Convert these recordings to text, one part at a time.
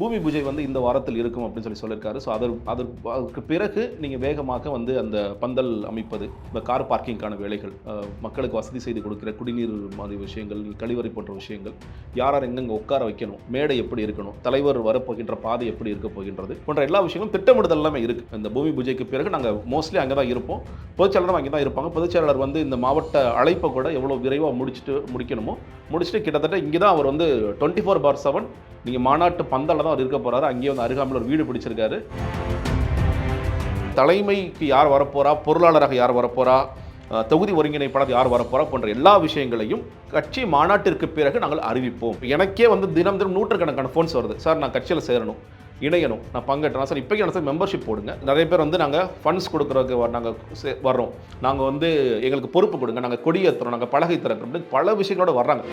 பூமி பூஜை வந்து இந்த வாரத்தில் இருக்கும் அப்படின்னு சொல்லி சொல்லியிருக்காரு. ஸோ அது அதற்கு அதுக்கு பிறகு நீங்கள் வேகமாக வந்து அந்த பந்தல் அமைப்பது இந்த கார் பார்க்கிங்கான வேலைகள் மக்களுக்கு வசதி செய்து கொடுக்குற குடிநீர் மாதிரி விஷயங்கள் கழிவறை போன்ற விஷயங்கள் யார் யார் எங்கெங்கே உட்கார வைக்கணும் மேடை எப்படி இருக்கணும் தலைவர் வரப்போகின்ற பாதை எப்படி இருக்க போகின்றது போன்ற எல்லா விஷயங்களும் திட்டமிடுதல் எல்லாமே இருக்குது இந்த பூமி பூஜைக்கு பிறகு நாங்கள் மோஸ்ட்லி அங்கே தான் இருப்போம். பொதுச்செயலாளரும் அங்கே தான் இருப்பாங்க. பொதுச்செயலாளர் வந்து இந்த மாவட்ட அழைப்பை கூட எவ்வளோ விரைவாக முடிச்சுட்டு முடிக்கணுமோ முடிச்சுட்டு கிட்டத்தட்ட இங்கே தான் அவர் வந்து டுவெண்ட்டி ஃபோர் பார் செவன் நீங்கள் மாநாட்டு பந்தலை தான் அவர் இருக்க போகிறாரு அங்கேயே வந்து அருகாமையில் ஒரு வீடு பிடிச்சிருக்காரு. தலைமைக்கு யார் வரப்போறா? பொருளாளராக யார் வரப்போறா? தொகுதி ஒருங்கிணைப்பாளர் யார் வரப்போறா? போன்ற எல்லா விஷயங்களையும் கட்சி மாநாட்டிற்கு பிறகு நாங்கள் அறிவிப்போம். எனக்கே வந்து தினம் தினம் நூற்றுக்கணக்கான ஃபோன்ஸ் வருது. சார் நான் கட்சியில் சேரணும் இணையணும் நான் பங்கேற்றேன் சார் இப்போக்கி சார் மெம்பர்ஷிப் போடுங்க. நிறைய பேர் வந்து நாங்கள் ஃபண்ட்ஸ் கொடுக்குறதுக்கு நாங்கள் வர்றோம். நாங்கள் வந்து எங்களுக்கு பொறுப்பு கொடுங்க. நாங்கள் கொடியேற்றுறோம் நாங்கள் பலகை திறக்கிறோம். பல விஷயங்களோட வர்றாங்க.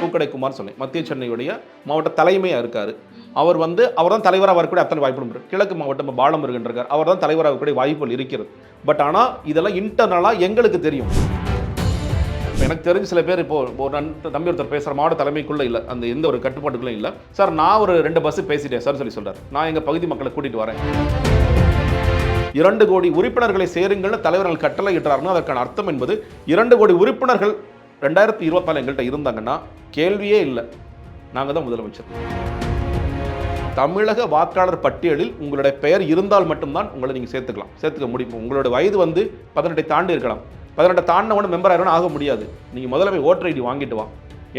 பூக்கடை குமார் சொன்னேன் மத்திய சென்னையுடைய மாவட்ட தலைமையாக இருக்கார். அவர் வந்து அவர் தான் தலைவராக வரக்கூடிய அத்தனை வாய்ப்பு இருக்கு. கிழக்கு மாவட்டம் பாலமுருகன் இருக்கார் அவர் தான் தலைவராக வரக்கூடிய வாய்ப்புகள் இருக்கிறது. பட் ஆனால் இதெல்லாம் இன்டர்னலாக எங்களுக்கு தெரியும். எனக்கு தெரிஞ்ச சில பேர் இப்போ ஒரு தம்பி ஒருத்தர் பேசுகிற மாவட்ட தலைமைக்குள்ளே இல்லை. அந்த எந்த ஒரு கட்டுப்பாட்டுக்குள்ளே இல்லை. சார் நான் ஒரு ரெண்டு பஸ்ஸு பேசிட்டேன் சார் சொல்லி சொல்றாரு. நான் எங்கள் பகுதி மக்களை கூட்டிகிட்டு வரேன். இரண்டு கோடி உறுப்பினர்களை சேருங்கள்னு தலைவர்கள் கட்டளை இட்டார்னா அதற்கான அர்த்தம் என்பது இரண்டு கோடி உறுப்பினர்கள் ரெண்டாயிரத்தி இருபத்தாலு எங்கள்கிட்ட இருந்தாங்கன்னா கேள்வியே இல்லை. நாங்கள் தான் முதலமைச்சர். தமிழக வாக்காளர் பட்டியலில் உங்களுடைய பெயர் இருந்தால் மட்டும்தான் உங்களை நீங்கள் சேர்த்துக்கலாம். சேர்த்துக்க முடியும். உங்களோட வயது வந்து பதினெட்டை தாண்டி இருக்கலாம். பதினெட்டை தாண்டின மெம்பர் ஆயிரம் ஆக முடியாது. நீங்கள் முதல்ல போய் ஓட்டர் ஐடி வாங்கிட்டு வா.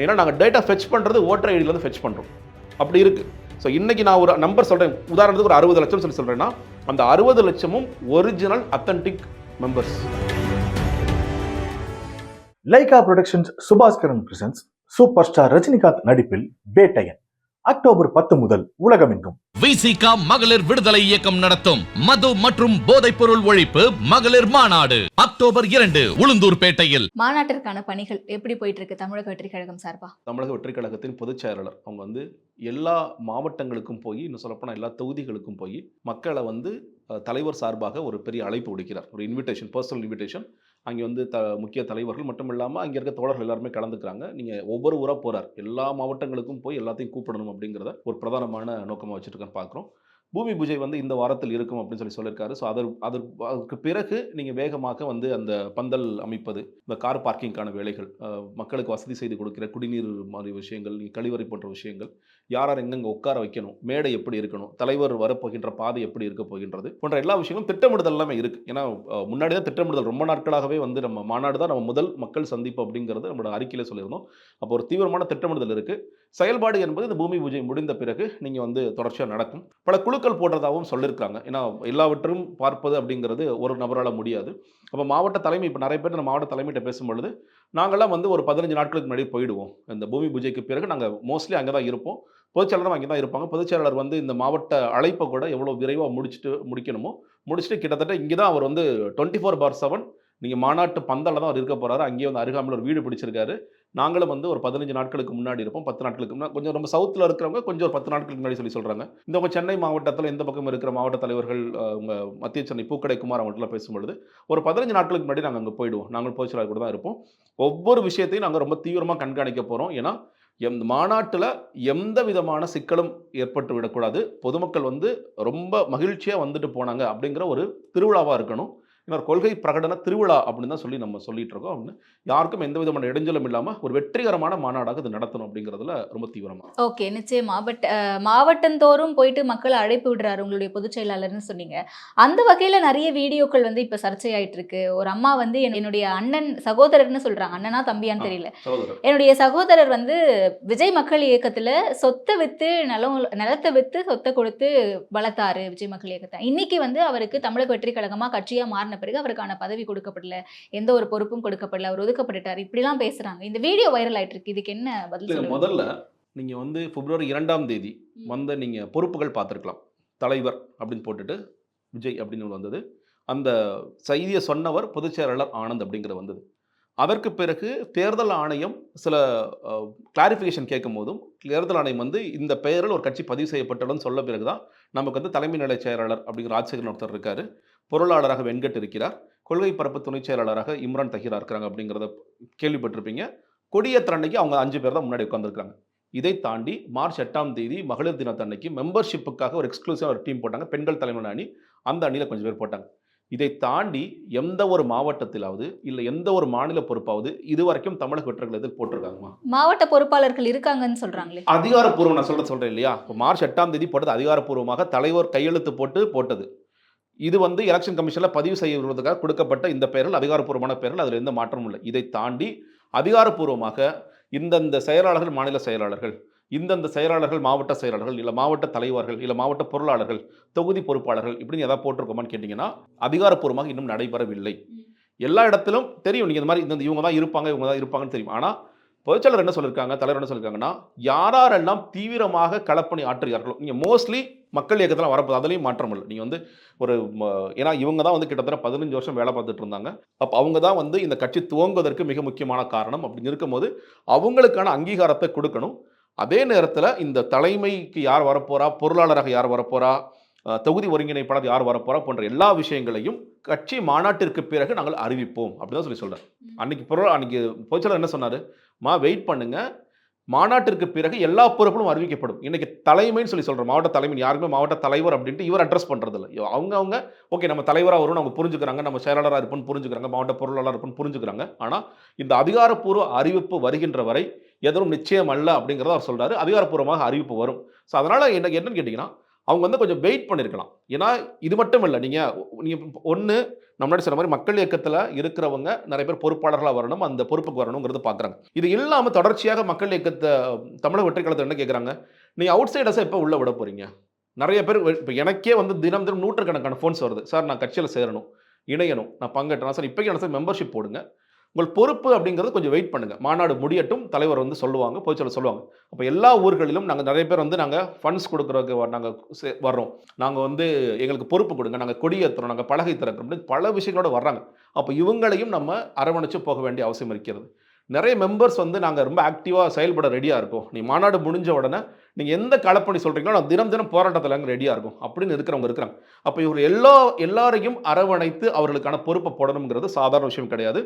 ஏன்னா நாங்கள் டேட்டா ஃபெச் பண்ணுறது ஓட்டர் ஐடியிலேருந்து ஃபெச் பண்ணுறோம் அப்படி இருக்குது ஸோ இன்னைக்கு நான் ஒரு நம்பர் சொல்கிறேன் உதாரணத்துக்கு ஒரு அறுபது லட்சம் சொல்லி சொல்கிறேன்னா அந்த அறுபது லட்சமும் original authentic members Lyca productions Subaskaran presents super star Rajinikanth நடிப்பில் பேட்டையன் அக்டோபர் பத்து முதல் உலகமெங்கும். விசிகா மகளிர் விடுதலை இயக்கம் நடத்தும். மது மற்றும் போதைப் பொருள் ஒழிப்பு மகளிர் மாநாடு. அக்டோபர் இரண்டு உளுந்தூர்பேட்டையில் மாநாட்டிற்கான பணிகள் எப்படி போயிட்டு இருக்கு தமிழக வெற்றி கழகம் சார்பா? தமிழக வெற்றிக் கழகத்தின் பொதுச் செயலாளர். அவங்க வந்து எல்லா மாவட்டங்களுக்கும் போய் இன்னும் சொல்லப்போனால் எல்லா தொகுதிகளுக்கும் போய் மக்களை வந்து தலைவர் சார்பாக ஒரு பெரிய அழைப்பு விடுக்கிறார். ஒரு இன்விடேஷன் பர்சனல் இன்விடேஷன் அங்கே வந்து த முக்கிய தலைவர்கள் மட்டும் இல்லாமல் அங்கே இருக்க தோழர்கள் எல்லாருமே கலந்துக்கிறாங்க. நீங்கள் ஒவ்வொரு ஊராக போகிறார் எல்லா மாவட்டங்களுக்கும் போய் எல்லாத்தையும் கூப்பிடணும் அப்படிங்கிறத ஒரு பிரதானமான நோக்கமாக வச்சுருக்கேன் பார்க்குறோம் பூமி பூஜை வந்து இந்த வாரத்தில் இருக்கும் அப்படின்னு சொல்லி சொல்லியிருக்காரு. ஸோ அது அதற்கு அதுக்கு பிறகு நீங்கள் வேகமாக வந்து அந்த பந்தல் அமைப்பது இந்த கார் பார்க்கிங்கான வேலைகள் மக்களுக்கு வசதி செய்து கொடுக்கிற குடிநீர் மாதிரி விஷயங்கள் கழிவறை போன்ற விஷயங்கள் யார் யார் எங்கெங்கே உட்கார வைக்கணும் மேடை எப்படி இருக்கணும் தலைவர் வரப்போகின்ற பாதை எப்படி இருக்க போகின்றது போன்ற எல்லா விஷயங்களும் திட்டமிடுதல் எல்லாமே இருக்குது ஏன்னா முன்னாடி தான் திட்டமிடுதல் ரொம்ப நாட்களாகவே வந்து நம்ம மாநாடு தான் நம்ம முதல் மக்கள் சந்திப்பு அப்படிங்கிறது நம்மளோட அறிக்கையில் சொல்லியிருந்தோம். அப்போ ஒரு தீவிரமான திட்டமிடுதல் இருக்குது செயல்பாடு என்பது இந்த பூமி பூஜை முடிந்த பிறகு நீங்கள் வந்து தொடர்ச்சியாக நடக்கும். பல குழு குழுக்கள் போடுறதாகவும் சொல்லியிருக்காங்க. ஏன்னா எல்லாவற்றையும் பார்ப்பது அப்படிங்கிறது ஒரு நபரால் முடியாது. அப்போ மாவட்ட தலைமை இப்போ நிறைய பேர் நம்ம மாவட்ட தலைமையிட்ட பேசும்பொழுது நாங்கள்லாம் வந்து ஒரு பதினஞ்சு நாட்களுக்கு முன்னாடி போயிடுவோம். இந்த பூமி பூஜைக்கு பிறகு நாங்கள் மோஸ்ட்லி அங்கே தான் இருப்போம். பொதுச்செயலாளரும் அங்கே தான் இருப்பாங்க. பொதுச்செயலாளர் வந்து இந்த மாவட்ட அழைப்பை கூட எவ்வளோ விரைவாக முடிச்சுட்டு முடிக்கணுமோ முடிச்சுட்டு கிட்டத்தட்ட இங்கே தான் அவர் வந்து டுவெண்ட்டி ஃபோர் பார் செவன் நீங்கள் மாநாட்டு பந்தலில் தான் அவர் இருக்க போகிறாரு அங்கேயே வந்து அருகாமையில் ஒரு வீடு பிடிச்சிருக்காரு. நாங்களும் வந்து ஒரு பதினஞ்சு நாட்களுக்கு முன்னாடி இருப்போம். பத்து நாட்களுக்கு முன்னாடி கொஞ்சம் ரொம்ப சவுத்தில் இருக்கிறவங்க கொஞ்சம் ஒரு பத்து நாட்களுக்கு முன்னாடி சொல்லி சொல்கிறாங்க இந்த பக்கம் சென்னை மாவட்டத்தில் எந்த பக்கம் இருக்கிற மாவட்ட தலைவர்கள் உங்கள் மத்திய சென்னை பூக்கடை குமார் அவங்கள்ட்ட பேசும்பொழுது ஒரு பதினஞ்சு நாட்களுக்கு முன்னாடி நாங்கள் அங்கே போயிடுவோம். நாங்கள் பொதுச்செயலாளர் கூட தான் இருப்போம். ஒவ்வொரு விஷயத்தையும் நாங்கள் ரொம்ப தீவிரமாக கண்காணிக்க போகிறோம் ஏன்னா எம் மாநாட்டில் எந்த விதமான சிக்கலும் ஏற்பட்டு விடக்கூடாது. பொதுமக்கள் வந்து ரொம்ப மகிழ்ச்சியாக வந்துட்டு போனாங்க அப்படிங்கிற ஒரு திருவிழாவாக இருக்கணும். இன்னொரு கொள்கை பிரகடன திருவிழா அப்படின்னு தான் சொல்லி நம்ம சொல்லிட்டு இருக்கோம். அப்படின்னு யாருக்கும் எந்த விதமான இடைஞ்சலும் இல்லாமல் ஒரு வெற்றிகரமான மாநாடாக இது நடத்தணும் அப்படிங்கிறதுல ரொம்ப தீவிரமாக ஓகே நிச்சயமா. பட் மாவட்டந்தோறும் போயிட்டு மக்களை அழைப்பு விடுறாரு உங்களுடைய பொதுச் செயலாளர்னு சொன்னீங்க. அந்த வகையில நிறைய வீடியோக்கள் வந்து இப்ப சர்ச்சையாயிட்டு இருக்கு. ஒரு அம்மா வந்து என்- என்னுடைய அண்ணன் சகோதரர்னு சொல்றாங்க. அண்ணனா தம்பியான்னு தெரியல. என்னுடைய சகோதரர் வந்து விஜய் மக்கள் இயக்கத்துல சொத்தை வித்து நிலம் நிலத்தை வித்து சொத்தை கொடுத்து வளர்த்தாரு விஜய் மக்கள் இயக்கத்தை. இன்னைக்கு வந்து அவருக்கு தமிழக வெற்றி கழகமா கட்சியா மாறின பிறகு அவருக்கான பதவி கொடுக்கப்படல எந்த ஒரு பொறுப்பும் கொடுக்கப்படல அவர் ஒதுக்கப்பட்டுட்டார். இப்படிலாம் பேசுறாங்க. இந்த வீடியோ வைரல் ஆயிட்டு இருக்கு இதுக்கு என்ன பதில் முதல்ல நீங்கள் வந்து பிப்ரவரி இரண்டாம் தேதி வந்த நீங்கள் பொறுப்புகள் பார்த்துருக்கலாம். தலைவர் அப்படின்னு போட்டுட்டு விஜய் அப்படின்னு வந்தது. அந்த செய்தியை சொன்னவர் பொதுச் செயலாளர் ஆனந்த் அப்படிங்கிற வந்தது. அதற்கு பிறகு தேர்தல் ஆணையம் சில கிளாரிஃபிகேஷன் கேட்கும் போதும் தேர்தல் ஆணையம் வந்து இந்த பெயரில் ஒரு கட்சி பதிவு செய்யப்பட்டுள்ளன்னு சொல்ல பிறகு தான் நமக்கு வந்து தலைமை நிலை செயலாளர் அப்படிங்கிற ராஜசேகரன் ஒருத்தர் இருக்காரு. பொருளாளராக வெங்கட் இருக்கிறார் கொள்கை பரப்பு துணைச் செயலாளராக இம்ரான் தஹீரா இருக்கிறாங்க அப்படிங்கிறத கேள்விப்பட்டிருப்பீங்க. கொடியேற்ற அன்னைக்கு அவங்க அஞ்சு பேர் தான் முன்னாடி உட்காந்துருக்காங்க இதை தாண்டி மார்ச் எட்டாம் தேதி மகளிர் தினத்தன்னைக்கு மெம்பர்ஷிப்புக்காக ஒரு எக்ஸ்க்ளூசிவாக ஒரு டீம் போட்டாங்க. பெண்கள் தலைமையிலான அணி அந்த அணியில் கொஞ்சம் பேர் போட்டாங்க. இதை தாண்டி எந்த ஒரு மாவட்டத்திலாவது இல்லை எந்த ஒரு மாநில பொறுப்பாவது இதுவரைக்கும் தமிழக வெற்றர்கள் எதில் போட்டிருக்காங்கம்மா? மாவட்ட பொறுப்பாளர்கள் இருக்காங்கன்னு சொல்றாங்களே. அதிகாரப்பூர்வம் நான் சொல்ல சொல்றேன் இல்லையா? மார்ச் எட்டாம் தேதி போட்டது அதிகாரப்பூர்வமாக தலைவர் கையெழுத்து போட்டு போட்டது. இது வந்து எலெக்ஷன் கமிஷனில் பதிவு செய்வதற்காக கொடுக்கப்பட்ட இந்த பெயர்கள் அதிகாரப்பூர்வமான பெயர்கள் அதில் எந்த மாற்றமும் இல்லை. இதை தாண்டி அதிகாரப்பூர்வமாக இந்தந்த செயலாளர்கள் மாநில செயலாளர்கள் இந்தந்த செயலாளர்கள் மாவட்ட செயலாளர்கள் இல்லை மாவட்ட தலைவர்கள் இல்லை மாவட்ட பொருளாளர்கள் தொகுதி பொறுப்பாளர்கள் இப்படின்னு எதாவது போட்டிருக்கோமான்னு கேட்டிங்கன்னா அதிகாரப்பூர்வமாக இன்னும் நடைபெறவில்லை. எல்லா இடத்திலும் தெரியும். நீங்கள் இந்த மாதிரி இந்த இவங்க தான் இருப்பாங்க இவங்க தான் இருப்பாங்கன்னு தெரியும். ஆனால் பொதுச்செயலர் என்ன சொல்லியிருக்காங்க தலைவர் என்ன சொல்லியிருக்காங்கன்னா யாரெல்லாம் தீவிரமாக களப்பணி ஆற்றுகிறார்களோ நீங்கள் மோஸ்ட்லி மக்கள் இயக்கத்தில் வரப்போது அதுலேயும் மாற்றம் இல்லை. நீங்கள் வந்து ஒரு ஏன்னா இவங்க தான் வந்து கிட்டத்தட்ட பதினஞ்சு வருஷம் வேலை பார்த்துட்டு இருந்தாங்க. அப்போ அவங்க தான் வந்து இந்த கட்சி துவங்குவதற்கு மிக முக்கியமான காரணம் அப்படின்னு இருக்கும்போது அவங்களுக்கான அங்கீகாரத்தை கொடுக்கணும். அதே நேரத்தில் இந்த தலைமைக்கு யார் வரப்போறா? பொருளாளராக யார் வரப்போகிறா தொகுதி ஒருங்கிணைப்பாளர் யார் வரப்போறா போன்ற எல்லா விஷயங்களையும் கட்சி மாநாட்டிற்கு பிறகு நாங்கள் அறிவிப்போம் அப்படின்னு சொல்லி சொல்கிறேன் அன்னைக்கு பொருள் அன்னைக்கு பொதுச்செயலர் என்ன சொன்னார்? மா வெயிட் பண்ணுங்க. மாநாட்டிற்கு பிறகு எல்லா பொறுப்புகளும் அறிவிக்கப்படும். இன்னைக்கு தலைமைன்னு சொல்லி சொல்கிறோம் மாவட்ட தலைமை யாருக்குமே மாவட்ட தலைவர் அப்படின்ட்டு இவர் அட்ரஸ் பண்ணுறதில்ல அவங்க அவங்க ஓகே நம்ம தலைவராக வரும் அவங்க புரிஞ்சுக்கிறாங்க. நம்ம செயலாளராக இருப்போம்னு புரிஞ்சுக்கிறாங்க. மாவட்ட பொருளாளர் இருப்போம்னு புரிஞ்சுக்கிறாங்க. ஆனால் இந்த அதிகாரப்பூர்வ அறிவிப்பு வருகின்ற வரை எதுவும் நிச்சயம் அல்ல அப்படிங்கிறத அவர் சொல்றாரு. அதிகாரப்பூர்வமாக அறிவிப்பு வரும். ஸோ அதனால் என்ன என்னன்னு கேட்டிங்கன்னா அவங்க வந்து கொஞ்சம் வெயிட் பண்ணியிருக்கலாம் ஏன்னா இது மட்டும் இல்லை நீங்கள் நீங்கள் ஒன்று நம்மளாடி சொன்ன மாதிரி மக்கள் இயக்கத்தில் இருக்கிறவங்க நிறைய பேர் பொறுப்பாளர்களாக வரணும் அந்த பொறுப்புக்கு வரணுங்கிறது பார்க்குறாங்க இது இல்லாமல் தொடர்ச்சியாக மக்கள் இயக்கத்தை தமிழக வெற்றி என்ன கேட்குறாங்க நீங்கள் அவுட் சைடர்ஸை எப்போ உள்ளே விட போகிறீங்க நிறைய பேர் இப்போ எனக்கே வந்து தினம் தினம் நூற்றுக்கணக்கான ஃபோன்ஸ் வருது. சார் நான் கட்சியில் சேரணும் இணையணும் நான் பங்கேற்றேன் சார் இப்போக்கே என்ன சார் மெம்பர்ஷிப் போடுங்க. உங்கள் பொறுப்பு அப்படிங்கிறது கொஞ்சம் வெயிட் பண்ணுங்க. மாநாடு முடியட்டும் தலைவர் வந்து சொல்லுவாங்க பொதுச்செயலர் சொல்லுவாங்க. அப்போ எல்லா ஊர்களிலும் நாங்கள் நிறைய பேர் வந்து நாங்கள் ஃபண்ட்ஸ் கொடுக்குறதுக்கு நாங்கள் வர்றோம். நாங்கள் வந்து எங்களுக்கு பொறுப்பு கொடுங்க நாங்கள் கொடியேற்றுறோம் நாங்கள் பலகை திறக்கிறோம் அப்படின்னு பல விஷயங்களோட வர்றாங்க. அப்போ இவங்களையும் நம்ம அரவணைச்சு போக வேண்டிய அவசியம் இருக்கிறது. நிறைய மெம்பர்ஸ் வந்து நாங்கள் ரொம்ப ஆக்டிவாக செயல்பட ரெடியாக இருக்கோம். நீ மாநாடு முடிஞ்ச உடனே நீங்கள் எந்த களப்பணி சொல்கிறீங்களோ நான் தினம் தினம் போராட்டத்தில் அங்கே ரெடியாக இருக்கும் அப்படின்னு இருக்கிறவங்க இருக்கிறாங்க. அப்போ இவர் எல்லா எல்லாரையும் அரவணைத்து அவர்களுக்கான பொறுப்பை போடணுங்கிறது சாதாரண விஷயம் கிடையாது.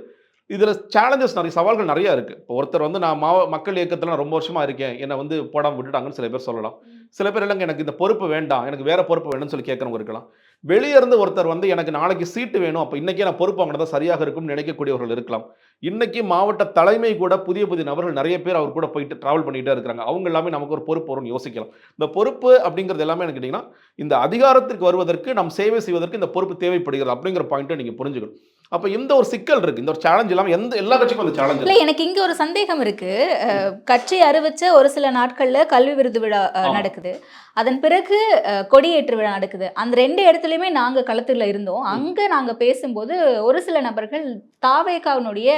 இதில் சேலஞ்சஸ் நிறைய சவால்கள் நிறைய இருக்குது இப்போ ஒருத்தர் வந்து நான் மாவ மக்கள் இயக்கத்தில் நான் ரொம்ப வருஷமாக இருக்கேன். என்னை வந்து போடாமல் விட்டுட்டாங்கன்னு சில பேர் சொல்லலாம். சில பேர் இல்லைங்க எனக்கு இந்த பொறுப்பு வேண்டாம். எனக்கு வேற பொறுப்பு வேணும்னு சொல்லி கேட்குறவங்க இருக்கலாம். வெளியே இருந்து ஒருத்தர் வந்து எனக்கு நாளைக்கு சீட்டு வேணும் அப்போ இன்றைக்கே நான் பொறுப்பு வாங்கினதா சரியாக இருக்கும்னு நினைக்கக்கூடியவர்கள் இருக்கலாம். இன்னைக்கு மாவட்ட தலைமை கூட புதிய புதிய நபர்கள் நிறைய பேர் அவர் கூட போயிட்டு ட்ராவல் பண்ணிகிட்டே இருக்கிறாங்க. அவங்க எல்லாமே நமக்கு ஒரு பொறுப்பு வரும்னு யோசிக்கலாம். இந்த பொறுப்பு அப்படிங்கிறது எல்லாமே எனக்கு கேட்டிங்கன்னா இந்த அதிகாரத்திற்கு வருவதற்கு நாம் சேவை செய்வதற்கு இந்த பொறுப்பு தேவைப்படுகிறது அப்படிங்கிற பாயிண்ட்டை நீங்கள் புரிஞ்சுக்கணும். அப்போ இந்த ஒரு சிக்கல் இருக்குது இந்த ஒரு சேலஞ்ச் இல்லாமல் எந்த எல்லா கட்சிக்கும் அந்த சேலஞ்ச் இல்ல எனக்கு இங்க ஒரு சந்தேகம் இருக்கு. கட்சி அறிவிச்ச ஒரு சில நாட்கள்ல கல்வி விருது விழா. நடக்குது. அதன் பிறகு கொடியேற்று விழா நடக்குது. அந்த ரெண்டு இடத்துலயுமே நாங்க களத்துல இருந்தோம். அங்க நாங்க பேசும்போது ஒரு சில நபர்கள் தாவேகாவினுடைய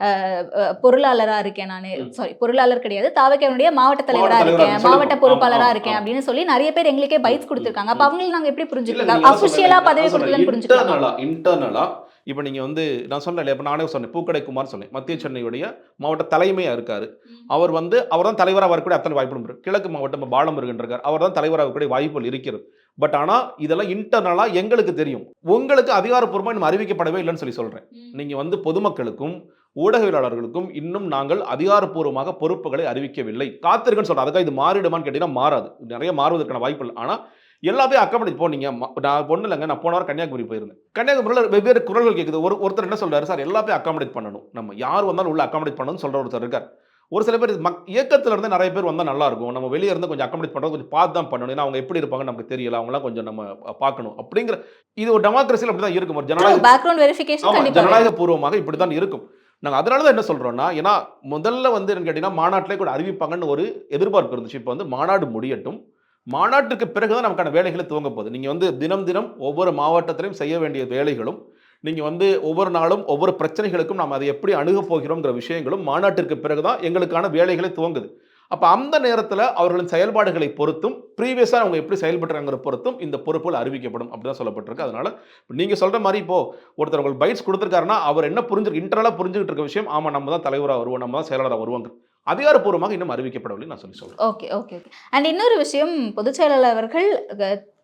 அஹ், அஹ், பொருளாளரா இருக்கேன் நான். சாரி பொருளாளர் கிடையாது. தாவேகாவினுடைய மாவட்ட தலைவரா மாவட்ட தலைவரா இருக்கேன். மாவட்ட சொல்லுங்க. பொறுப்பாளரா ஆமா, இருக்கேன். அப்படின்னு சொல்லி நிறைய பேர் எங்களுக்கே பைட்ஸ் கொடுத்துருக்காங்க. அப்ப அவங்களுக்கு நாங்க எப்படி புரிஞ்சுக்கலாம் அபிஷியலா பதவி கொடுக்கலன்னு புரிஞ்சுக்கலாம் இன்டர்னலா இன்டர்னலா இப்போ நீங்க வந்து நான் சொன்னேன் இப்போ நானே சொன்னேன். பூக்கடை குமார் சொன்னேன். மத்திய சென்னையுடைய மாவட்ட தலைமையா இருக்காரு. அவர் வந்து அவர் தான் தலைவராக வரக்கூடிய அத்தனை இருக்கு. கிழக்கு மாவட்டம் பாலமுருகன் இருக்கார். அவர் தான் தலைவராக வரக்கூடிய வாய்ப்புகள் இருக்கிறது. பட் ஆனா இதெல்லாம் இன்டர்னலா எங்களுக்கு தெரியும். உங்களுக்கு அதிகாரப்பூர்வமாக இன்னும் அறிவிக்கப்படவே இல்லைன்னு சொல்லி சொல்றேன். நீங்க வந்து பொதுமக்களுக்கும் ஊடகவியலாளர்களுக்கும் இன்னும் நாங்கள் அதிகாரப்பூர்வமாக பொறுப்புகளை அறிவிக்கவில்லை. காத்திருக்குன்னு சொல்றேன். அதுக்காக இது மாறிடுமான்னு கேட்டீங்கன்னா மாறாது. நிறைய மாறுவதற்கான வாய்ப்பு இல்லை ஆனால் எல்லாத்தையும் அக்கமடேட் போனீங்க நான் பொண்ணு இல்லைங்க. நான் போன வாரம் கன்னியாகுமரி போயிருந்தேன். கன்னியாகுமரியில் வெவ்வேறு குரல்கள் கேட்குது ஒரு ஒருத்தர் என்ன சொல்றாரு? சார் எல்லாத்தையும் அக்காமடேட் பண்ணணும். நம்ம யார் வந்தாலும் உள்ள அக்காமடேட் பண்ணணும்னு சொல்ற ஒருத்தர் இருக்கார். ஒரு சில பேர் மக் இயக்கத்துல இருந்து நிறைய பேர் வந்தால் நல்லா இருக்கும் நம்ம வெளியே இருந்து கொஞ்சம் அக்காமடேட் பண்ணுறது கொஞ்சம் பார்த்து தான் பண்ணணும். ஏன்னா அவங்க எப்படி இருப்பாங்க நமக்கு தெரியல. அவங்களாம் கொஞ்சம் நம்ம பார்க்கணும். அப்படிங்கிற இது ஒரு டெமோக்ரஸியில் அப்படி தான் இருக்கும். ஒரு ஜனநாயக ஜனநாயக பூர்வமாக இப்படி தான் இருக்கும். நாங்கள் அதனால தான் என்ன சொல்றோம்னா ஏன்னா முதல்ல வந்து என்னன்னு கேட்டீங்கன்னா மாநாட்டிலே கூட அறிவிப்பாங்கன்னு ஒரு எதிர்பார்ப்பு இருந்துச்சு. இப்போ வந்து மாநாடு முடியட்டும். மாநாட்டுக்கு பிறகுதான் நமக்கான வேலைகளை துவங்க போகுது. நீங்கள் வந்து தினம் தினம் ஒவ்வொரு மாவட்டத்திலையும் செய்ய வேண்டிய வேலைகளும் நீங்கள் வந்து ஒவ்வொரு நாளும் ஒவ்வொரு பிரச்சனைகளுக்கும் நாம் அதை எப்படி அணுகப் போகிறோங்கிற விஷயங்களும் மாநாட்டிற்கு பிறகு தான் எங்களுக்கான வேலைகளை துவங்குது. அப்போ அந்த நேரத்தில் அவர்களின் செயல்பாடுகளை பொறுத்தும் ப்ரீவியஸாக அவங்க எப்படி செயல்படுறாங்கிற பொறுத்தும் இந்த பொறுப்புகள் அறிவிக்கப்படும் அப்படி தான் சொல்லப்பட்டிருக்கு. அதனால் நீங்கள் சொல்கிற மாதிரி இப்போது ஒருத்தர் உங்களுக்கு பைட்ஸ் கொடுத்துருக்காருன்னா அவர் என்ன புரிஞ்சு இன்டர்னலாக புரிஞ்சுக்கிட்டு இருக்க விஷயம் ஆமாம் நம்ம தான் தலைவராக வருவோம் நம்ம தான் செயலாளராக வருவாங்க அதிகாரப்பூர்வமாக இன்னும் அறிவிக்கப்படவில்லை நான் சொல்லி சொல்கிறேன் ஓகே ஓகே ஓகே அண்ட் இன்னொரு விஷயம் பொதுச் செயலாளர் அவர்கள்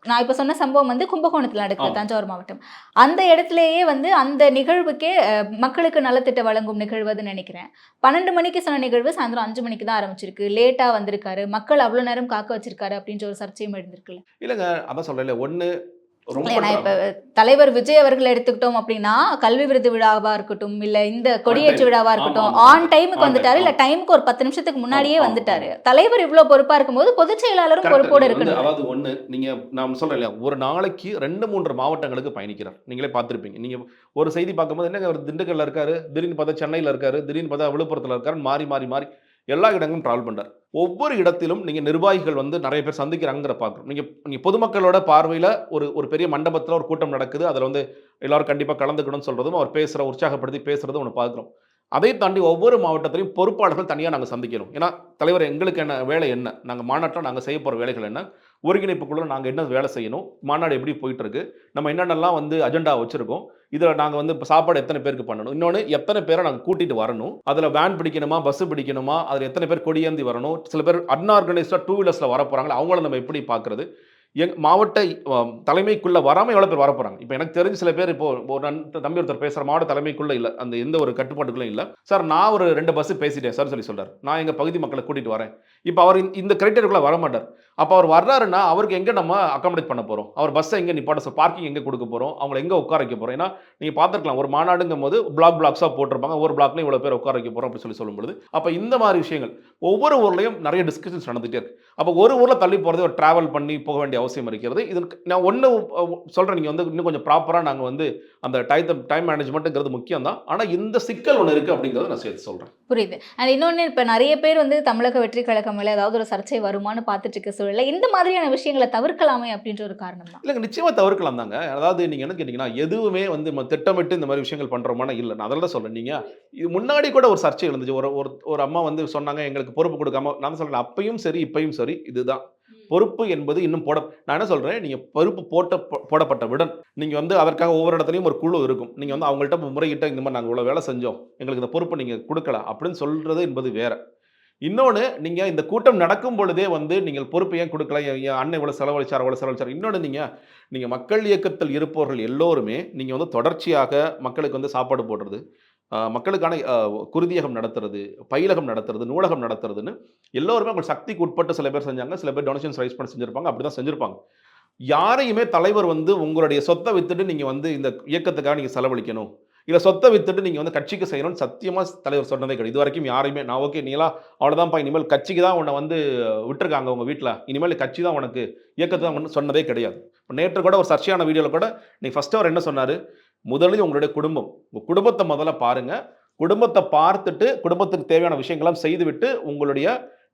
நான் இப்ப சொன்ன சம்பவம் வந்து கும்பகோணத்துல நடக்குது. தஞ்சாவூர் மாவட்டம். அந்த இடத்துலயே வந்து அந்த நிகழ்வுக்கே மக்களுக்கு நலத்திட்ட வழங்கும் நிகழ்வு அதுன்னு நினைக்கிறேன். பன்னெண்டு மணிக்கு சொன்ன நிகழ்வு சாயந்தரம் அஞ்சு மணிக்கு தான் ஆரம்பிச்சிருக்கு. லேட்டா வந்திருக்காரு. மக்கள் அவ்வளவு நேரம் காக்க வச்சிருக்காரு அப்படின்ற ஒரு சர்ச்சையும் எழுந்திருக்குல்ல. இல்லைங்க அதான் சொல்றேன் ஒன்று ஏன்னா இப்ப தலைவர் விஜய் அவர்கள் எடுத்துக்கிட்டோம் அப்படின்னா கல்வி விருது விழாவா இருக்கட்டும் இல்ல இந்த கொடியேற்று. விழாவா இருக்கட்டும். ஆன் டைமுக்கு On வந்துட்டாரு time, இல்ல டைமுக்கு ஒரு பத்து நிமிஷத்துக்கு முன்னாடியே வந்துட்டாரு. தலைவர் இவ்வளவு பொறுப்பா இருக்கும்போது பொதுச் செயலாளரும். பொறுப்போட இருக்கணும் அதாவது ஒண்ணு நீங்க நான் சொல்றேன் இல்லையா ஒரு நாளைக்கு ரெண்டு மூன்று மாவட்டங்களுக்கு பயணிக்கிறார் நீங்களே பார்த்திருப்பீங்க நீங்க ஒரு செய்தி பார்க்கும்போது என்னங்க அவர் திண்டுக்கல்ல இருக்காரு திடீர்னு பார்த்தா சென்னையில இருக்காரு திடீர்னு பார்த்தா விழுப்புரத்துல இருக்காரு மாறி மாறி மாறி எல்லா இடங்களும் ட்ராவல் பண்ணுறார் ஒவ்வொரு இடத்திலும் நீங்கள் நிர்வாகிகள் வந்து நிறைய பேர் சந்திக்கிறாங்கிற பார்க்குறோம். நீங்கள் நீங்கள் பொதுமக்களோட பார்வையில் ஒரு ஒரு பெரிய மண்டபத்தில் ஒரு கூட்டம் நடக்குது. அதில் வந்து எல்லோரும் கண்டிப்பாக கலந்துக்கணும்னு சொல்கிறதும் அவர் பேசுகிற உற்சாகப்படுத்தி பேசுகிறதும் ஒன்று பார்க்குறோம். அதை தாண்டி ஒவ்வொரு மாவட்டத்திலையும் பொறுப்பாளர்கள் தனியாக நாங்கள் சந்திக்கிறோம். ஏன்னா தலைவர் எங்களுக்கு என்ன வேலை என்ன? நாங்கள் மாநாட்டில் நாங்கள் செய்ய போகிற வேலைகள் என்ன? ஒருங்கிணைப்புக்குள்ளே நாங்கள் என்ன வேலை செய்யணும் மாநாடு எப்படி போயிட்டு இருக்கு நம்ம என்னென்னலாம் வந்து அஜெண்டா வச்சுருக்கோம் இதில் நாங்கள் வந்து இப்போ சாப்பாடு எத்தனை பேருக்கு பண்ணணும் இன்னொன்று எத்தனை பேரை நாங்கள் கூட்டிகிட்டு வரணும் அதில் வேன் பிடிக்கணுமா பஸ் பிடிக்கணுமா அதில் எத்தனை பேர் கொடியேந்தி வரணும் சில பேர் அன்ஆர்கனைஸ்டாக டூ வீலர்ஸில் வர போகிறாங்களா அவங்கள நம்ம எப்படி பார்க்குறது எங் மாவட்ட தலைமைக்குள்ளே வராமல் எவ்வளோ பேர் வரப்போகிறாங்க இப்போ எனக்கு தெரிஞ்சு சில பேர் இப்போ ஒரு தம்பி ஒருத்தர் பேசுகிற மாவட்ட தலைமைக்குள்ளே இல்லை அந்த எந்த ஒரு கட்டுப்பாட்டுக்குள்ளே இல்லை. சார் நான் ஒரு ரெண்டு பஸ்ஸு பேசிட்டேன் சார் சொல்லி சொல்கிறார் நான் எங்கள் பகுதி மக்களை கூட்டிகிட்டு வரேன். இப்போ அவர் இந்த- இந்த வர மாட்டார். அப்போ அவர் வர்றாருன்னா அவருக்கு எங்கே நம்ம அக்காமடேட் பண்ண போகிறோம் அவர் பஸ்ஸை எங்கே நிப்பாட்ட சார் பார்க்கிங் எங்கே கொடுக்க போகிறோம் அவங்களை எங்கே உட்கார வைக்க போகிறோம் ஏன்னா நீங்கள் பார்த்துருக்கலாம் ஒரு மாநாடுங்கும் போது பிளாக் பிளாக்ஸாக போட்டிருப்பாங்க. ஒவ்வொரு பிளாக்லையும் இவ்வளோ பேர் உட்கார வைக்க போகிறோம் அப்படின்னு சொல்லி சொல்லும்பொழுது அப்போ இந்த மாதிரி விஷயங்கள் ஒவ்வொரு ஊர்லேயும் நிறைய டிஸ்கஷன்ஸ் நடந்துகிட்டே இருக்குது அப்போ ஒரு ஊரில் தள்ளி போகிறது ஒரு ட்ராவல் பண்ணி போக வேண்டிய அவசியம் இருக்கிறது. இது நான் ஒன்று சொல்கிறேன் நீங்கள் வந்து இன்னும் கொஞ்சம் ப்ராப்பராக நாங்கள் வந்து அந்த டைம் டைம் மேனேஜ்மெண்ட்டுங்கிறது முக்கியம் தான் ஆனால் இந்த சிக்கல் ஒன்று இருக்குது அப்படிங்கிறத நான் சேர்த்து சொல்கிறேன் புரியுது. அண்ட் இன்னொன்னு இப்ப நிறைய பேர் வந்து தமிழக வெற்றி கழகம் மேல ஏதாவது ஒரு சர்ச்சை வருமானு பார்த்துட்டு இருக்க சூழல்ல இந்த மாதிரியான விஷயங்களை தவிர்க்கலாமே அப்படின்ற ஒரு காரணம் தான் இல்லைங்க நிச்சயமாக தவிர்க்கலாம் தாங்க அதாவது நீங்கள் என்ன கேட்டிங்கன்னா எதுவுமே வந்து நம்ம திட்டமிட்டு இந்த மாதிரி விஷயங்கள் பண்ணுறோமான இல்லை. நான் அதில் தான் சொல்கிறேன் நீங்கள் இது முன்னாடி கூட ஒரு சர்ச்சை எழுந்துச்சு ஒரு ஒரு ஒரு அம்மா வந்து சொன்னாங்க எங்களுக்கு பொறுப்பு கொடுக்காம நான் சொல்கிறேன் அப்பயும் சரி இப்பயும் சரி இதுதான். பொறுப்பு என்பது இன்னும் போட நான் என்ன சொல்கிறேன் நீங்கள் பொறுப்பு போட்ட போடப்பட்டவுடன் போடப்பட்ட விடன் நீங்கள் வந்து அதற்காக ஒவ்வொரு இடத்துலையும் ஒரு குழு இருக்கும். நீங்கள் வந்து அவங்கள்ட்ட முறையிட்ட இந்த மாதிரி நாங்கள் இவ்வளோ வேலை செஞ்சோம். எங்களுக்கு இந்த பொறுப்பை நீங்கள் கொடுக்கல அப்படின்னு சொல்கிறது என்பது வேறு. இன்னொன்று நீங்கள் இந்த கூட்டம் நடக்கும் பொழுதே வந்து நீங்கள் பொறுப்பு ஏன் கொடுக்கல? என் அண்ணன் இவ்வளோ செலவழிச்சார் அவ்வளோ செலவழிச்சார்? இன்னொன்று நீங்கள் நீங்கள் மக்கள் இயக்கத்தில் இருப்பவர்கள் எல்லோருமே நீங்கள் வந்து தொடர்ச்சியாக மக்களுக்கு வந்து சாப்பாடு போடுறது மக்களுக்கான குருதியகம் நடத்துறது பயிலகம் நடத்துறது நூலகம் நடத்துறதுன்னு எல்லோருமே அவங்க சக்திக்கு உட்பட்டு சில பேர் செஞ்சாங்க சில பேர் டொனேஷன்ஸ் ரைஸ் பண்ணி செஞ்சிருப்பாங்க அப்படி தான் செஞ்சிருப்பாங்க. யாரையுமே தலைவர் வந்து உங்களுடைய சொத்தை வித்துட்டு நீங்கள் வந்து இந்த இயக்கத்துக்காக நீங்கள் செலவழிக்கணும். இல்லை சொத்தை வித்துட்டு நீங்கள் வந்து கட்சிக்கு செய்யணும்னு சத்தியமாக தலைவர் சொன்னதே கிடையாது. இது வரைக்கும் யாரையுமே நான் ஓகே நீலா அவ்வளோதான்ப்பா இனிமேல் கட்சிக்கு தான் உன்னை வந்து விட்டுருக்காங்க உங்கள் வீட்டில் இனிமேல் கட்சி தான் உனக்கு இயக்கத்தை தான் ஒன்று சொன்னதே கிடையாது. இப்போ நேற்று கூட ஒரு சர்ச்சையான வீடியோவில் கூட நீங்கள் ஃபஸ்ட்டு அவர் என்ன சொன்னார்? முதலில் உங்களுடைய குடும்பம். உங்கள் குடும்பத்தை முதல்ல பாருங்கள் குடும்பத்தை பார்த்துட்டு குடும்பத்துக்கு தேவையான விஷயங்கள்லாம் செய்துவிட்டு உங்களுடைய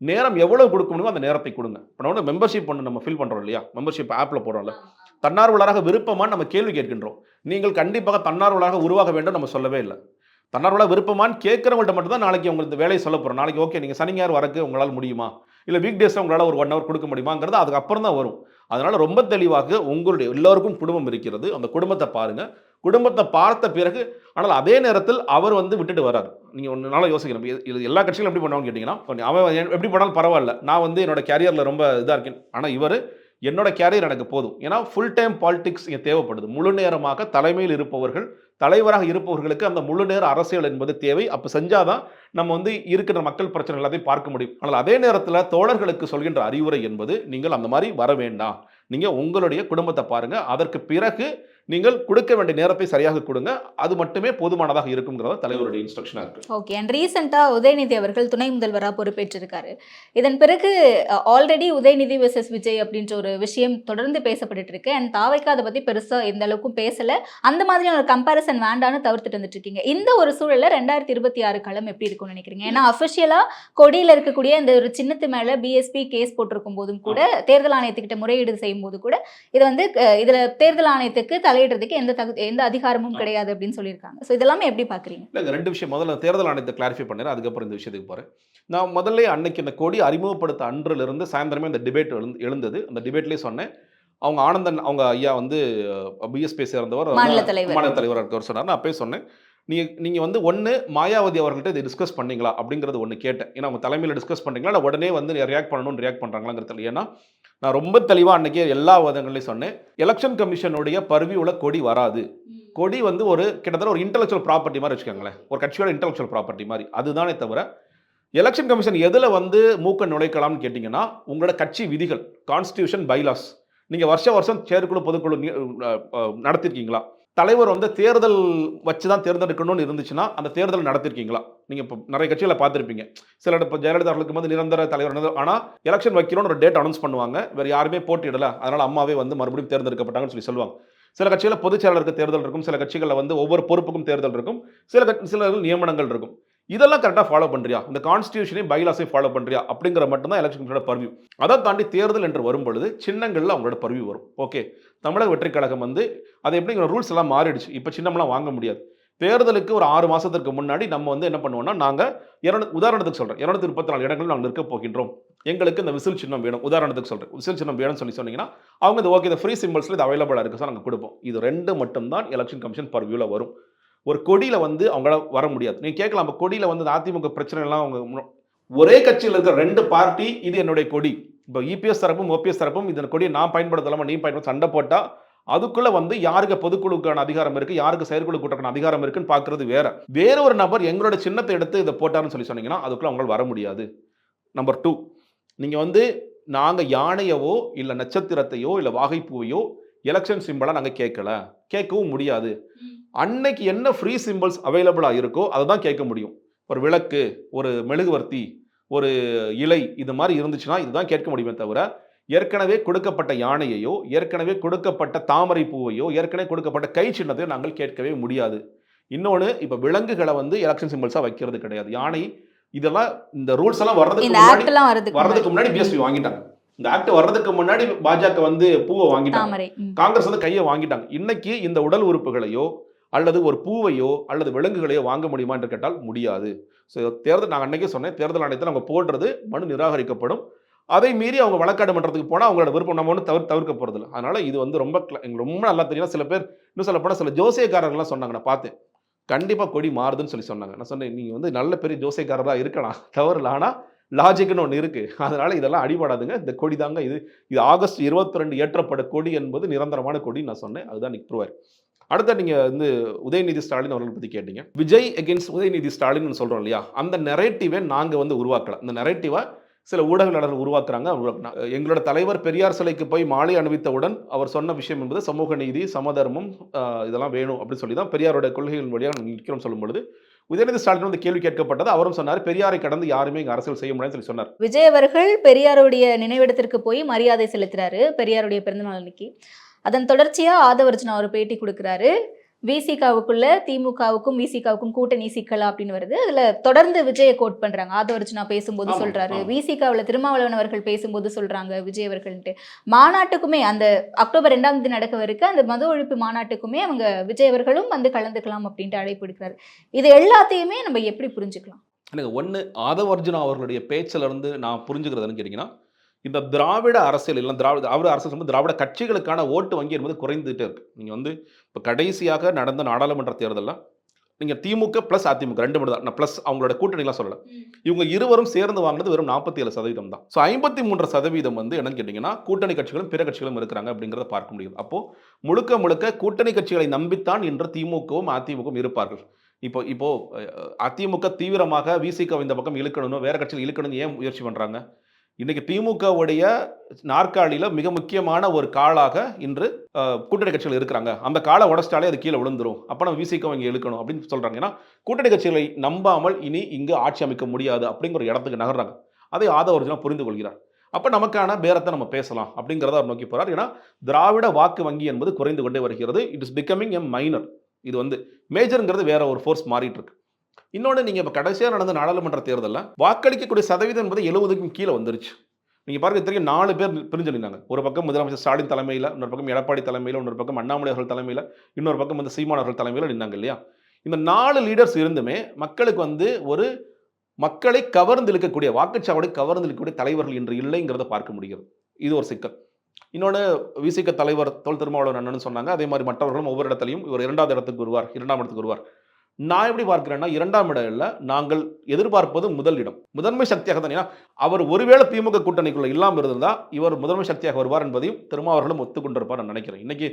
நேரம் எவ்வளவு கொடுக்க முடியுமோ அந்த நேரத்தை கொடுங்க. இப்போ நம்ம மெம்பர்ஷிப் ஒன்று நம்ம ஃபில் பண்ணுறோம் இல்லையா? மெம்பர்ஷிப் ஆப்பில் போடுறோம்ல தன்னார்வலராக விருப்பமான்னு நம்ம கேள்வி கேட்கின்றோம். நீங்கள் கண்டிப்பாக தன்னார்வலராக உருவாக வேண்டும் நம்ம சொல்லவே இல்லை. தன்னார்வலாக விருப்பமான்னு கேட்குறவங்கள்ட்ட மட்டும் தான் நாளைக்கு உங்களுக்கு வேலையை சொல்ல போகிறோம் நாளைக்கு ஓகே நீங்கள் சனி ஞாயிறு வரக்கு உங்களால் முடியுமா? இல்லை வீக் டேஸில் உங்களால் ஒரு ஒன் ஹவர் கொடுக்க முடியுமாங்கிறது அதுக்கப்புறம் தான் வரும். அதனால் ரொம்ப தெளிவாக உங்களுடைய எல்லோருக்கும் குடும்பம் இருக்கிறது. அந்த குடும்பத்தை பாருங்கள் குடும்பத்தை பார்த்த பிறகு ஆனால் அதே நேரத்தில் அவர் வந்து விட்டுட்டு வரார் நீங்கள் ஒன்று நாளாக யோசிக்கணும். இது- எல்லா கட்சிகளும் எப்படி பண்ணுவாங்கன்னு கேட்டிங்கன்னா அவன் எப்படி பண்ணாலும் பரவாயில்ல. நான் வந்து என்னோட கேரியரில் ரொம்ப இதாக இருக்கேன். ஆனால் இவர் என்னோட கேரியர் எனக்கு போதும். ஏன்னா ஃபுல் டைம் பாலிடிக்ஸ் இங்கே தேவைப்படுது. முழு நேரமாக தலைமையில் இருப்பவர்கள் தலைவராக இருப்பவர்களுக்கு அந்த முழு நேர அரசியல் என்பது தேவை. அப்போ செஞ்சாதான் நம்ம வந்து இருக்கிற மக்கள் பிரச்சனை எல்லாத்தையும் பார்க்க முடியும். ஆனால் அதே நேரத்தில் தோழர்களுக்கு சொல்கின்ற அறிவுரை என்பது நீங்கள் அந்த மாதிரி வர வேண்டாம். நீங்கள் உங்களுடைய குடும்பத்தை பாருங்கள் அதற்கு பிறகு நீங்கள் கொடுக்க வேண்டிய நேரத்தை சரியாக கொடுங்க. அது மட்டுமே போதுமானதாக இருக்குங்கிறத தலைவருடைய இன்ஸ்ட்ரக்ஷனாக இருக்கு. ஓகே அண்ட் ரீசெண்டாக உதயநிதி அவர்கள் துணை முதல்வராக பொறுப்பேற்றிருக்காரு. இதன் பிறகு ஆல்ரெடி உதயநிதி விசஸ் விஜய் அப்படின்ற ஒரு விஷயம் தொடர்ந்து பேசப்பட்டுட்டு இருக்கு. அண்ட் தாவைக்கா அதை பற்றி பெருசாக எந்த அளவுக்கும் பேசலை. அந்த மாதிரியான ஒரு கம்பேரிசன் வேண்டான்னு தவிர்த்துட்டு வந்துட்டு இருக்கீங்க இந்த ஒரு சூழலில் ரெண்டாயிரத்தி இருபத்தி ஆறு களம் எப்படி இருக்கும்னு நினைக்கிறீங்க? ஏன்னா அஃபிஷியலாக கொடியில் இருக்கக்கூடிய இந்த ஒரு சின்னத்து மேலே பிஎஸ்பி கேஸ் போட்டிருக்கும் போதும் கூட தேர்தல் ஆணையத்துக்கிட்ட முறையீடு செய்யும் போது கூட இது வந்து இதுல தேர்தல் ஆணையத்துக்கு தலையிடுறதுக்கு எந்த தகு எந்த அதிகாரமும் கிடையாது அப்படின்னு சொல்லியிருக்காங்க. ஸோ இதெல்லாமே எப்படி பார்க்குறீங்க? இல்லைங்க ரெண்டு விஷயம் முதல்ல தேர்தல் ஆணையத்தை கிளாரிஃபை பண்ணுறேன் அதுக்கப்புறம் இந்த விஷயத்துக்கு போகிறேன் நான் முதல்ல அன்னைக்கு இந்த கொடி அறிமுகப்படுத்த அன்றிலிருந்து சாயந்தரமே இந்த டிபேட் எழுந்து எழுந்தது. அந்த டிபேட்லேயே சொன்னேன். அவங்க ஆனந்தன் அவங்க ஐயா வந்து பிஎஸ்பி சேர்ந்தவர். மாநில தலைவர். இருக்கவர் சொன்னார். நான் அப்பயே சொன்னேன் நீங்கள் நீங்கள் வந்து ஒன்று மாயாவதி அவர்கள்ட்ட இதை டிஸ்கஸ் பண்ணீங்களா? அப்படிங்கிறது ஒன்று கேட்டேன். ஏன்னா அவங்க தலைமையில் டிஸ்கஸ் பண்ணீங்களா? இல்லை உடனே வந்து ரியாக்ட் பண்ணணும்னு ரியாக்ட் பண்ணுறாங்களாங்கிறது ஏன்னா நான் ரொம்ப தெளிவாக அன்னைக்கே எல்லா விதங்களையும் சொன்னேன் எலெக்ஷன் கமிஷனுடைய பருவியுள்ள கொடி வராது. கொடி வந்து ஒரு கிட்டத்தட்ட ஒரு இன்டெலெக்சுவல் ப்ராப்பர்ட்டி மாதிரி வச்சுக்கோங்களேன். ஒரு கட்சியோட இன்டெலெக்சுவல் ப்ராப்பர்ட்டி மாதிரி. அதுதானே தவிர எலெக்ஷன் கமிஷன் எதில் வந்து மூக்க நுழைக்கலாம்னு கேட்டிங்கன்னா உங்களோட கட்சி விதிகள் கான்ஸ்டியூஷன் பைலாஸ் நீங்கள் வருஷ வருஷம் செயற்குழு பொதுக்குழு நடத்திருக்கீங்களா? தலைவர் வந்து தேர்தல் வச்சு தான் தேர்ந்தெடுக்கணும்னு இருந்துச்சுன்னா அந்த தேர்தல் நடத்திருக்கீங்களா? நீங்கள் இப்போ நிறைய கட்சிகளை பார்த்துருப்பீங்க. சில இப்போ ஜெயலலிதா அவர்களுக்கு வந்து நிரந்தர தலைவர் ஆனால் எலெக்ஷன் வைக்கிறோன்னு ஒரு டேட் அனௌன்ஸ் பண்ணுவாங்க. வேறு யாருமே போட்டியிடல. அதனால் அம்மாவே வந்து மறுபடியும் தேர்ந்தெடுக்கப்பட்டாங்கன்னு சொல்லி சொல்லுவாங்க. சில கட்சிகளில் பொதுச் செயலாளருக்கு தேர்தல் இருக்கும். சில கட்சிகளில் வந்து ஒவ்வொரு பொறுப்புக்கும் தேர்தல் இருக்கும். சில சில நியமனங்கள் இருக்கும். இதெல்லாம் கரெக்டாக ஃபாலோ பண்ணுறியா இந்த கான்ஸ்டியூஷனையும் பைலாஸையும் ஃபாலோ பண்ணுறியா அப்படிங்கிற மட்டும்தான் எலெக்ஷன் கமிஷனோட பர்வியூ அதை தாண்டி தேர்தல் என்று வரும்பொழுது சின்னங்களில் அவங்களோட பர்வியூ வரும். ஓகே தமிழக வெற்றி கழகம் வந்து அது எப்படிங்கிற ரூல்ஸ் எல்லாம் மாறிடுச்சு. இப்போ சின்னம்லாம் வாங்க முடியாது. தேர்தலுக்கு ஒரு ஆறு மாதத்திற்கு முன்னாடி நம்ம வந்து என்ன பண்ணுவோம்னா நாங்கள் இரநூ உதாரணத்துக்கு சொல்கிறேன் இரநூத்தி முப்பத்தி நாலு இடங்கள் நாங்கள் நிற்க போகின்றோம். எங்களுக்கு இந்த விசில் சின்னம் வேணும். உதாரணத்துக்கு சொல்கிறேன் விசில் சின்னம் வேணும்னு சொல்லி சொன்னீங்கன்னா அவங்க இந்த ஓகே இந்த ஃப்ரீ சிம்பிள்ஸில் இது அவைலபிளாக இருக்குது சார் நாங்கள் கொடுப்போம். இது ரெண்டு மட்டும்தான் எலெக்ஷன் கமிஷன் பர்வியூவில் வரும். ஒரு கொடியில் வந்து அவங்களால வர முடியாது. நீங்கள் கேட்கலாம் அப்போ கொடியில் வந்து அதிமுக பிரச்சனைலாம் அவங்க ஒரே கட்சியில் இருக்கிற ரெண்டு பார்ட்டி இது என்னுடைய கொடி. இப்போ இபிஎஸ் தரப்பும் ஓபிஎஸ் தரப்பும் இதன் கொடியை நான் பயன்படுத்தலாமா நீ பயன்படுத்த சண்டை போட்டால் அதுக்குள்ளே வந்து யாருக்கு பொதுக்குழுக்கான அதிகாரம் இருக்குது யாருக்கு செயற்குழு கூட்டக்கான அதிகாரம் இருக்குன்னு பார்க்குறது வேற. வேற ஒரு நபர் எங்களோட சின்னத்தை எடுத்து இதை போட்டாருன்னு சொல்லி சொன்னீங்கன்னா அதுக்குள்ளே அவங்களால் வர முடியாது. நம்பர் டூ நீங்கள் வந்து நாங்கள் யானையவோ இல்லை நட்சத்திரத்தையோ இல்லை வாகைப்பூவையோ எலெக்ஷன் சிம்பிளாக நாங்கள் கேட்கல. கேட்கவும் முடியாது. அன்னைக்கு என்ன ஃப்ரீ சிம்பிள்ஸ் அவைலபிளா இருக்கோ அதை தான் கேட்க முடியும். ஒரு விளக்கு ஒரு மெழுகுவர்த்தி ஒரு இலை இது மாதிரி இருந்துச்சுன்னா இதுதான் கேட்க முடியுமே தவிர ஏற்கனவே கொடுக்கப்பட்ட யானையையோ ஏற்கனவே கொடுக்கப்பட்ட தாமரை பூவையோ ஏற்கனவே கொடுக்கப்பட்ட கை சின்னத்தையோ நாங்கள் கேட்கவே முடியாது. இன்னொன்று இப்போ விலங்குகளை வந்து எலெக்ஷன் சிம்பிள்ஸாக வைக்கிறது கிடையாது. யானை இதெல்லாம் இந்த ரூல்ஸ் எல்லாம் வர்றதுக்கு வர்றதுக்கு முன்னாடி. பிஎஸ்பி வாங்கிட்டாங்க. இந்த ஆக்ட் வர்றதுக்கு முன்னாடி பாஜக வந்து பூவை வாங்கிட்டாங்க. காங்கிரஸ் வந்து கையை வாங்கிட்டாங்க. இன்னைக்கு இந்த உடல் உறுப்புகளையோ அல்லது ஒரு பூவையோ அல்லது விலங்குகளையோ வாங்க முடியுமா என்று கேட்டால் முடியாது. ஸோ தேர்தல் நான் அன்றைக்கே சொன்னேன் தேர்தல் ஆணையத்தில் அவங்க போடுறது மனு நிராகரிக்கப்படும். அதை மீறி அவங்க வழக்காடு மன்றத்துக்கு போனால் அவங்களோட விருப்பம் நம்ம ஒன்றும் தவிர தவிர்க்க போறதில்லை அதனால் இது வந்து ரொம்ப எங்களுக்கு ரொம்ப நல்லா தெரியும். சில பேர் இன்னும் சொல்ல போனால் சில ஜோசியக்காரர்கள்லாம் சொன்னாங்க நான் பார்த்தேன் கண்டிப்பாக கொடி மாறுதுன்னு சொல்லி சொன்னாங்க. நான் சொன்னேன் நீங்கள் வந்து நல்ல பெரிய ஜோசியக்காரராக இருக்கலாம் தவறு ஆனால் லாஜிக்னு ஒன்று இருக்குது அதனால் இதெல்லாம் அடிபடாதுங்க. இந்த கொடி தாங்க இது. இது ஆகஸ்ட் இருபத்தி ரெண்டு ஏற்றப்பட கொடி என்பது நிரந்தரமான கொடி நான் சொன்னேன். அதுதான் இன்னைக்கு ப்ரூவர் அடுத்த நீங்கள் வந்து உதயநிதி ஸ்டாலின் அவர்களை பற்றி கேட்டீங்க. விஜய் எகென்ஸ்ட் உதயநிதி ஸ்டாலின் சொல்கிறோம் இல்லையா? அந்த நெரேட்டிவை நாங்கள் வந்து உருவாக்கலாம் அந்த நெரேட்டிவை சில ஊடகங்கள் உருவாக்குறாங்க. எங்களோட தலைவர் பெரியார் சிலைக்கு போய் மாலை அணிவித்தவுடன் அவர் சொன்ன விஷயம் என்பது சமூக நீதி சமதர்மம் இதெல்லாம் வேணும் அப்படின்னு சொல்லி தான் பெரியாரோட கொள்கைகள் வழியாக நாங்கள் நிற்கிறோம் சொல்லும் பொழுது உதயநிதி ஸ்டாலின் வந்து கேள்வி கேட்கப்பட்டது. அவரும் சொன்னார் பெரியாரை கடந்து யாருமே இங்கே அரசியல் செய்ய முடியாதுன்னு சொல்லி சொன்னார். விஜய் அவர்கள் பெரியாருடைய நினைவிடத்திற்கு போய் மரியாதை செலுத்துறாரு பெரியாருடைய பிறந்தநாள் அன்னைக்கு. அதன் தொடர்ச்சியாக ஆதவர்ஜுனா ஒரு பேட்டி கொடுக்குறாரு. விசிகாவுக்குள்ள திமுகவுக்கும் விசிகாவுக்கும் கூட்டணி சிக்கலா அப்படின்னு வருது. அதுல தொடர்ந்து விஜயை கோட் பண்றாங்க. ஆதவர்ஜுனா பேசும்போது சொல்றாரு. விசிகாவுல திருமாவளவன் அவர்கள் பேசும்போது சொல்றாங்க விஜய் அவர்கள்ட்டு மாநாட்டுக்குமே அந்த அக்டோபர் ரெண்டாம் தேதி நடக்கவிருக்க அந்த மது ஒழிப்பு மாநாட்டுக்குமே அவங்க விஜய் அவர்களும் வந்து கலந்துக்கலாம் அப்படின்ட்டு அழைப்பு விடுக்கிறாரு. இது எல்லாத்தையுமே நம்ம எப்படி புரிஞ்சுக்கலாம்? எனக்கு ஒன்று ஆதவர்ஜுனா அவர்களுடைய பேச்சில் இருந்து நான் புரிஞ்சுக்கிறதுன்னு கேட்டிங்கன்னா இந்த திராவிட அரசியல் இல்லை திராவிட திராவிட அரசியல் திராவிட கட்சிகளுக்கான ஓட்டு வங்கி என்பது குறைந்துட்டே இருக்கு. நீங்கள் வந்து இப்போ கடைசியாக நடந்த நாடாளுமன்ற தேர்தலில் நீங்கள் திமுக ப்ளஸ் அதிமுக ரெண்டு மட்டும் தான் நான் ப்ளஸ் அவங்களோட கூட்டணிலாம் சொல்லலை. இவங்க இருவரும் சேர்ந்து வாங்கினது வெறும் நாற்பத்தி ஏழு சதவீதம் தான். ஸோ ஐம்பத்தி மூன்று சதவீதம் வந்து என்னன்னு கேட்டிங்கன்னா கூட்டணி கட்சிகளும் பிற கட்சிகளும் இருக்கிறாங்க அப்படிங்கிறத பார்க்க முடியுது அப்போ முழுக்க முழுக்க கூட்டணி கட்சிகளை நம்பித்தான் இன்று திமுகவும் அதிமுகவும் இருப்பார்கள். இப்போ இப்போ அதிமுக தீவிரமாக விசிக இந்த பக்கம் இழுக்கணும் வேற கட்சியில் இழுக்கணும்னு ஏன் முயற்சி பண்றாங்க? இன்றைக்கி திமுகவுடைய நாற்காலியில் மிக முக்கியமான ஒரு காலாக இன்று கூட்டணி கட்சிகள் இருக்கிறாங்க. அந்த காலை உடச்சிட்டாலே அது கீழே விழுந்துரும். அப்போ நம்ம விசிக இங்கே இழுக்கணும் அப்படின்னு சொல்கிறாங்க ஏன்னா கூட்டணி கட்சிகளை நம்பாமல் இனி இங்கு ஆட்சி அமைக்க முடியாது அப்படிங்கிற ஒரு இடத்துக்கு நகர்றாங்க. அதை ஆதவர்ஜனா புரிந்து கொள்கிறார் அப்போ நமக்கான பேரத்தை நம்ம பேசலாம் அப்படிங்கிறத அவர் நோக்கி போகிறார் ஏன்னா திராவிட வாக்கு வங்கி என்பது குறைந்து கொண்டே வருகிறது. It is becoming a minor இது வந்து மேஜருங்கிறது வேற ஒரு ஃபோர்ஸ் மாறிட்டு இருக்கு. இன்னொன்று நீங்கள் இப்போ கடைசியாக நடந்த நாடாளுமன்ற தேர்தலில் வாக்களிக்கக்கூடிய சதவீதம் என்பது எழுபதுக்கும் கீழே வந்துருச்சு. நீங்கள் பாருங்க தெரியும் நாலு பேர் பிரிஞ்சு நின்னாங்க ஒரு பக்கம் முதலமைச்சர் ஸ்டாலின் தலைமையில் இன்னொரு பக்கம் எடப்பாடி தலைமையில் இன்னொரு பக்கம் அண்ணாமலை அவர்கள் தலைமையில் இன்னொரு பக்கம் வந்து சீமான் அவர்கள் தலைமையில் நின்றாங்க இல்லையா? இந்த நாலு லீடர்ஸ் இருந்துமே மக்களுக்கு வந்து ஒரு மக்களை கவர்ந்து இழுக்கக்கூடிய வாக்குச்சாவடி கவர்ந்து இழுக்கக்கூடிய தலைவர்கள் இன்று இல்லைங்கிறத பார்க்க முடிகிறது. இது ஒரு சிக்கல். இன்னொன்று விசிக தலைவர் தோல் திருமாவளவன் அண்ணன் சொன்னாங்க. அதே மாதிரி மற்றவர்களும் ஒவ்வொரு இடத்துலையும் இவர் இரண்டாவது இடத்துக்கு வருவார் இரண்டாம் இடத்துக்கு வருவார். நான் எப்படி பார்க்கிறேன்னா இரண்டாம் இடம் இல்லை நாங்கள் எதிர்பார்ப்பது முதல் இடம். முதன்மை சக்தியாக தான் ஏன்னா அவர் ஒருவேளை திமுக கூட்டணிக்குள்ள இல்லாமல் இருந்தா இவர் முதன்மை சக்தியாக வருவார் என்பதையும் திருமாவர்களும் ஒத்துக்கொண்டிருப்பார் நான் நினைக்கிறேன். இன்னைக்கு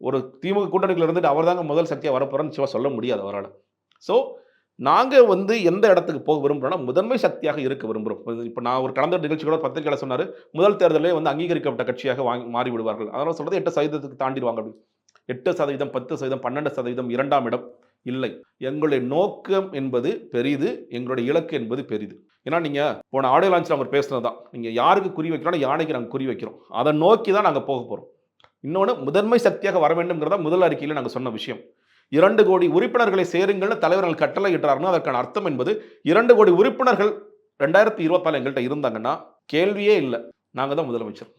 ஒரு திமுக கூட்டணிக்குள்ள இருந்துட்டு அவர் தாங்க முதல் சக்தியாக வரப்போறன்னு சிவா சொல்ல முடியாது அவரால். ஸோ நாங்கள் வந்து எந்த இடத்துக்கு போக விரும்புகிறோம்னா முதன்மை சக்தியாக இருக்க விரும்புகிறோம் இப்போ நான் ஒரு கடந்த நிகழ்ச்சி கூட பத்திரிகையில் சொன்னார் முதல் தேர்தலே வந்து அங்கீகரிக்கப்பட்ட கட்சியாக வாங்கி மாறிவிடுவார்கள். அதனால் சொல்கிறது எட்டு சதவீதத்துக்கு தாண்டிடுவாங்க அப்படின்னு எட்டு சதவீதம் பத்து சதவீதம் பன்னெண்டு சதவீதம் இரண்டாம் இடம். இல்லை. எங்களுடைய நோக்கம் என்பது பெரிது எங்களுடைய இலக்கு என்பது பெரிது. ஏன்னா நீங்கள் போன ஆடியோ லான்ச்சில் அவர் பேசுனது தான் நீங்கள் யாருக்கு குறி வைக்கிறோம் யானைக்கு நாங்கள் குறி வைக்கிறோம். அதை நோக்கி தான் நாங்கள் போக போகிறோம் இன்னொன்று முதன்மை சக்தியாக வர வேண்டும்ங்கிறதா முதல் அறிக்கையில் நாங்கள் சொன்ன விஷயம். இரண்டு கோடி உறுப்பினர்களை சேருங்கள்னு தலைவர்கள் கட்டளை இட்டாருன்னா அதற்கான அர்த்தம் என்பது இரண்டு கோடி உறுப்பினர்கள் ரெண்டாயிரத்தி இருபத்தாலு எங்கள்கிட்ட இருந்தாங்கன்னா கேள்வியே இல்லை. நாங்கள் தான் முதலமைச்சர்.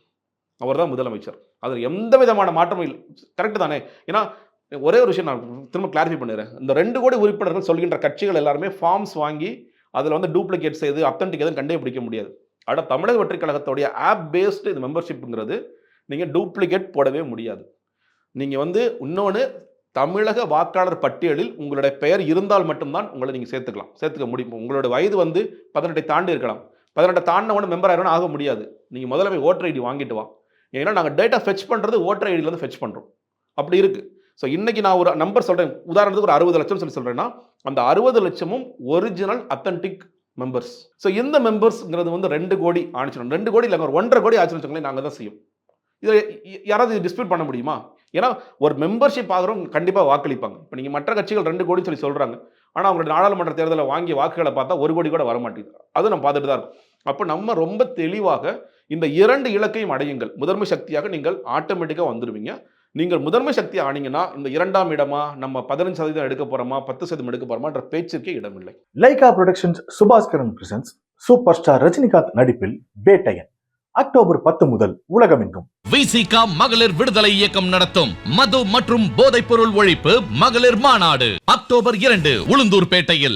அவர் தான் முதலமைச்சர். அதில் எந்த விதமான மாற்றமும் இல்லை. கரெக்டு தானே? ஏன்னா ஒரே ஒரு விஷயம் நான் திரும்ப கிளாரிஃபை பண்ணிடுறேன். இந்த ரெண்டு கோடி உறுப்பினர்கள் சொல்கின்ற கட்சிகள் எல்லாருமே ஃபார்ம்ஸ் வாங்கி அதில் வந்து டூப்ளிகேட் செய்து அத்தன்டிக் எதுவும் கண்டுபிடிக்க முடியாது. ஆனால் தமிழக வெற்றிக் கழகத்துடைய ஆப் பேஸ்டு இது மெம்பர்ஷிப்புங்கிறது நீங்கள் டூப்ளிகேட் போடவே முடியாது. நீங்கள் வந்து இன்னொன்று தமிழக வாக்காளர் பட்டியலில் உங்களுடைய பெயர் இருந்தால் மட்டும்தான் உங்களை நீங்கள் சேர்த்துக்கலாம். சேர்த்துக்க முடியும் உங்களோட வயது வந்து பதினெட்டை தாண்டி இருக்கலாம். பதினெட்டை தாண்டின மெம்பர் ஆயிரம் ஆக முடியாது. நீங்கள் முதல்ல போய் ஓட்டர் ஐடி வாங்கிட்டு வா. ஏன்னா நாங்கள் டேட்டா ஃபெச் பண்ணுறது ஓட்டர் ஐடியிலேருந்து ஃபெச் பண்ணுறோம் அப்படி இருக்குது ஸோ இன்னைக்கு நான் ஒரு நம்பர் சொல்கிறேன் உதாரணத்துக்கு ஒரு அறுபது லட்சம் சொல்லி சொல்கிறேன்னா அந்த அறுபது லட்சமும் ஒரிஜினல் அத்தன்டிக் மெம்பர்ஸ் ஸோ இந்த மெம்பர்ஸ்ங்கிறது வந்து ரெண்டு கோடி ஆணிச்சிடும் ரெண்டு கோடி இல்லைங்க ஒரு ஒன்றரை கோடி ஆச்சுன்னு வச்சுக்கோங்களேன் நாங்கள் தான் செய்யும். இதை யாராவது டிஸ்பியூட் பண்ண முடியுமா? ஏன்னா ஒரு மெம்பர்ஷிப் ஆகிறவங்க கண்டிப்பாக வாக்களிப்பாங்க. இப்போ நீங்கள் மற்ற கட்சிகள் ரெண்டு கோடின்னு சொல்லி சொல்கிறாங்க ஆனால் அவங்களோட நாடாளுமன்ற தேர்தலில் வாங்கிய வாக்குகளை பார்த்தா ஒரு கோடி கூட வர மாட்டேங்குது அது நம்ம பார்த்துட்டு தான் இருக்கும். அப்போ நம்ம ரொம்ப தெளிவாக இந்த இரண்டு இலக்கையும் அடையுங்கள். முதன்மை சக்தியாக நீங்கள் ஆட்டோமேட்டிக்காக வந்துடுவீங்க நீங்கள் முதன்மை சக்தி ஆனீங்கன்னா இந்த இரண்டாம் இடமா நம்ம பதினஞ்சு சதவீதம் எடுக்க போறோமா பத்து சதவீதம் எடுக்க போறோமான்ற பேச்சுக்கே இடமில்லை. Lyca productions Subaskaran presents super star Rajinikanth நடிப்பில் பேட்டையன் அக்டோபர் பத்து முதல் உலகமெங்கும். விசிகா மகளிர் விடுதலை இயக்கம் நடத்தும். மது மற்றும் போதைப்பொருள் ஒழிப்பு மகளிர் மாநாடு. அக்டோபர் இரண்டு உளுந்தூர்பேட்டையில்